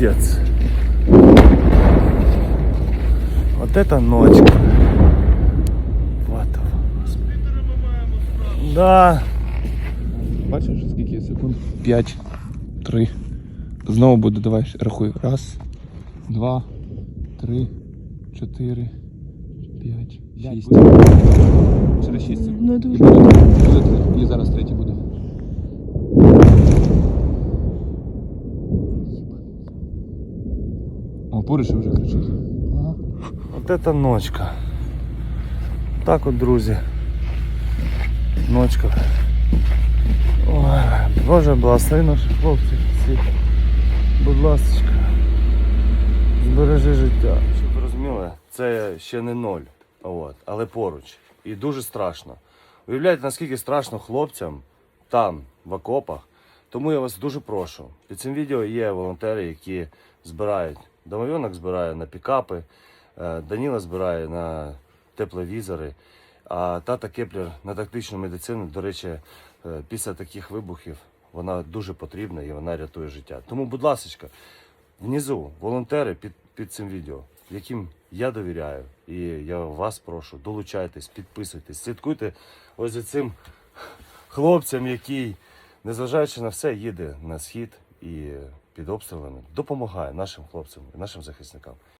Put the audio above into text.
Пиздец. Вот это ночка. Вот. Да. Бачиш, скільки секунд? 5, 3. Знову буде, давай рахуй. Раз, два, три, чотири, п'ять, шість. Через 6 секунд. Не І дуже. буде, буде три. І зараз третій Буде. О, вже кричить. Ага. Вот это ночка. Так от, друзі. Ночка. Ой, Боже, благослови наших хлопців всіх. Будь ласка. Збережи життя. Щоб ви розуміли, це ще не ноль. От, але поруч. І дуже страшно. Уявляєте, наскільки страшно хлопцям там, в окопах. Тому я вас дуже прошу. Під цим відео є волонтери, які збирають. Домовенок збирає на пікапи, е, Даніла збирає на тепловізори, а тата Кеплер на тактичну медицину. До речі, е, після таких вибухів вона дуже потрібна і вона рятує життя. Тому, будь ласка, внизу волонтери під, під цим відео, яким я довіряю, і я вас прошу, долучайтесь, підписуйтесь, слідкуйте ось за цим хлопцям, який, незважаючи на все, їде на схід і під обстрілами допомагає нашим хлопцям і нашим захисникам.